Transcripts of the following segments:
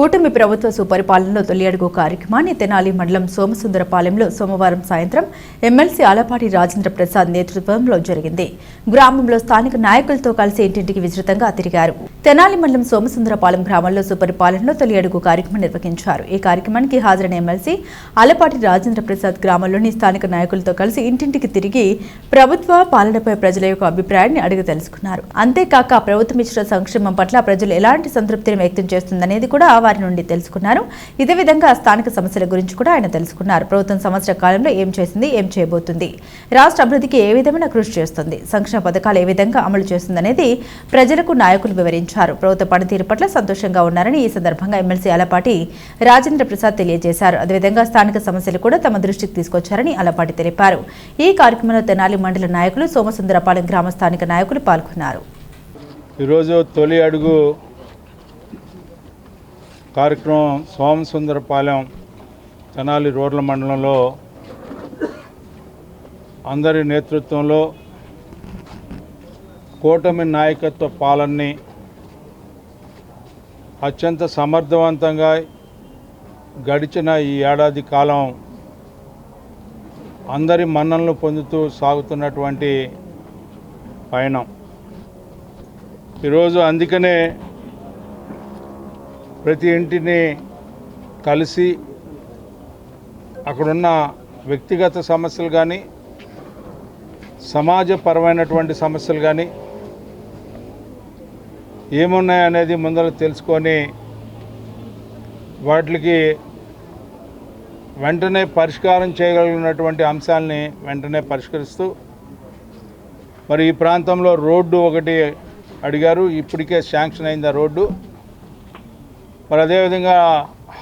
కూటమి ప్రభుత్వ సుపరిపాలనలో తొలి అడుగు కార్యక్రమాన్ని తెనాలి మండలం సోమసుందరపాలెంలో సోమవారం సాయంత్రం ఎమ్మెల్సీ ఆలపాటి రాజేంద్ర ప్రసాద్ నేతృత్వంలో జరిగింది. గ్రామంలో స్థానిక నాయకులతో కలిసి ఇంటింటికి విస్తృతంగా తిరిగారు. తెనాలి మండలం సోమసుందరపాలెం గ్రామంలో సుపరిపాలనలో తొలి అడుగు కార్యక్రమం నిర్వహించారు. ఈ కార్యక్రమానికి హాజరైన ఎమ్మెల్సీ ఆలపాటి రాజేంద్ర ప్రసాద్ గ్రామంలోని స్థానిక నాయకులతో కలిసి ఇంటింటికి తిరిగి ప్రభుత్వ పాలనపై ప్రజల యొక్క అభిప్రాయాన్ని అడిగి తెలుసుకున్నారు. అంతేకాక ప్రభుత్వం ఇచ్చిన సంక్షేమం పట్ల ప్రజలు ఎలాంటి సంతృప్తిని వ్యక్తం చేస్తుందనేది కూడా వారి నుండి తెలుసుకున్నారు. ఇదే విధంగా స్థానిక సమస్యల గురించి కూడా ఆయన తెలుసుకున్నారు. ప్రభుత్వం సంవత్సర కాలంలో ఏం చేసింది ఏం చేయబోతుంది? రాష్ట్ర అభివృద్ధికి ఏ విధమైన కృషి చేస్తుంది? సంక్షేమ పథకాలు ఏ విధంగా అమలు చేస్తుందనేది ప్రజలకు నాయకులు వివరించారు. ప్రభుత్వ పనితీరు పట్ల సంతోషంగా ఉన్నారని ఈ సందర్భంగా ఎమ్మెల్సీ అలపాటి రాజేంద్ర ప్రసాద్ తెలియజేశారు. అదేవిధంగా స్థానిక సమస్యలు కూడా తమ దృష్టికి తీసుకొచ్చారని అలపాటి తెలిపారు. ఈ కార్యక్రమంలో తెనాలి మండల నాయకులు సోమసుందరపాలెం గ్రామ స్థానిక నాయకులు పాల్గొన్నారు. ఈరోజు తొలి అడుగు కార్యక్రమం సోమసుందరపాలెం తెనాలి రోడ్ల మండలంలో అందరి నేతృత్వంలో కూటమి నాయకత్వ పాలనని అత్యంత సమర్థవంతంగా గడిచిన ఈ ఏడాది కాలం అందరి మన్ననలు పొందుతూ సాగుతున్నటువంటి పయనం. ఈరోజు అందుకనే ప్రతి ఇంటిని కలిసి అక్కడున్న వ్యక్తిగత సమస్యలు కానీ సమాజపరమైనటువంటి సమస్యలు కానీ ఏమున్నాయనేది ముందర తెలుసుకొని వాటికి వెంటనే పరిష్కారం చేయగలిగినటువంటి అంశాలని వెంటనే పరిష్కరిస్తూ మరి ఈ ప్రాంతంలో రోడ్డు ఒకటి అడిగారు ఇప్పటికే శాంక్షన్ అయింది ఆ రోడ్డు. మరి అదేవిధంగా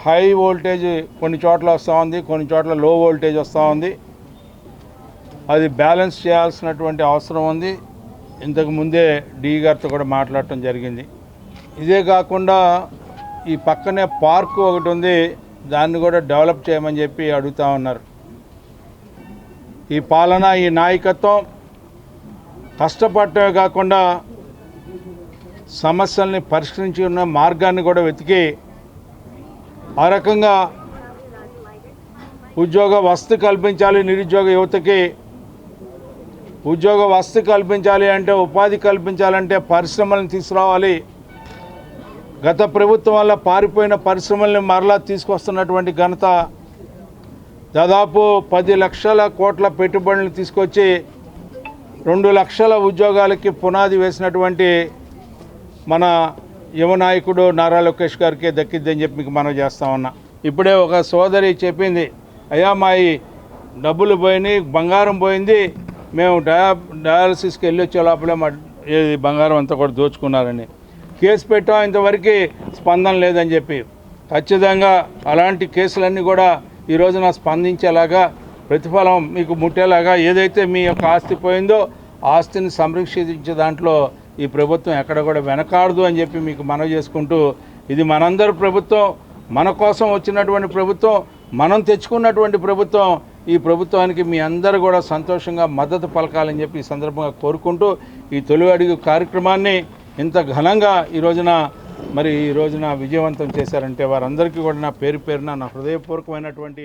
హై వోల్టేజ్ కొన్ని చోట్ల వస్తూ ఉంది కొన్ని చోట్ల లో వోల్టేజ్ వస్తూ ఉంది. అది బ్యాలెన్స్ చేయాల్సినటువంటి అవసరం ఉంది. ఇంతకు ముందే డి గారితో కూడా మాట్లాడటం జరిగింది. ఇదే కాకుండా ఈ పక్కనే పార్క్ ఒకటి ఉంది దాన్ని కూడా డెవలప్ చేయమని చెప్పి అడుగుతూ ఉన్నారు. ఈ పాలన ఈ నాయకత్వం కష్టపడటమే కాకుండా సమస్యల్ని పరిష్కరించి ఉన్న మార్గాన్ని కూడా వెతికి ఆ రకంగా ఉద్యోగ వస్తు కల్పించాలి నిరుద్యోగ యువతకి. ఉద్యోగ వస్తు కల్పించాలి అంటే ఉపాధి కల్పించాలంటే పరిశ్రమలను తీసుకురావాలి. గత ప్రభుత్వం వల్ల పారిపోయిన పరిశ్రమల్ని మరలా తీసుకొస్తున్నటువంటి ఘనత దాదాపు పది లక్షల కోట్ల పెట్టుబడులు తీసుకొచ్చి రెండు లక్షల ఉద్యోగాలకి పునాది వేసినటువంటి మన యువ నాయకుడు నారా లోకేష్ గారికి దక్కిద్దని చెప్పి మీకు మనం చేస్తా ఉన్నా. ఇప్పుడే ఒక సోదరి చెప్పింది అయ్యా మా ఈ డబ్బులు పోయినాయి బంగారం పోయింది మేము డయా డయాలసిస్కి వెళ్ళి వచ్చే లోపలే మా ఏది బంగారం అంతా కూడా దోచుకున్నారని. కేసు పెట్టాం ఇంతవరకు స్పందన లేదని చెప్పి. ఖచ్చితంగా అలాంటి కేసులన్నీ కూడా ఈ రోజున స్పందించేలాగా ప్రతిఫలం మీకు ముట్టేలాగా ఏదైతే మీ యొక్క ఆస్తి పోయిందో ఆస్తిని సంరక్షించే దాంట్లో ఈ ప్రభుత్వం ఎక్కడ కూడా వెనకాడదు అని చెప్పి మీకు మనవి చేసుకుంటూ ఇది మనందరి ప్రభుత్వం మన కోసం వచ్చినటువంటి ప్రభుత్వం మనం తెచ్చుకున్నటువంటి ప్రభుత్వం ఈ ప్రభుత్వానికి మీ అందరూ కూడా సంతోషంగా మద్దతు పలకాలని చెప్పి ఈ సందర్భంగా కోరుకుంటూ ఈ తొలి అడుగు కార్యక్రమాన్ని ఇంత ఘనంగా ఈ రోజున మరి ఈ రోజున విజయవంతం చేశారంటే వారందరికీ కూడా నా పేరు పేరున నా హృదయపూర్వకమైనటువంటి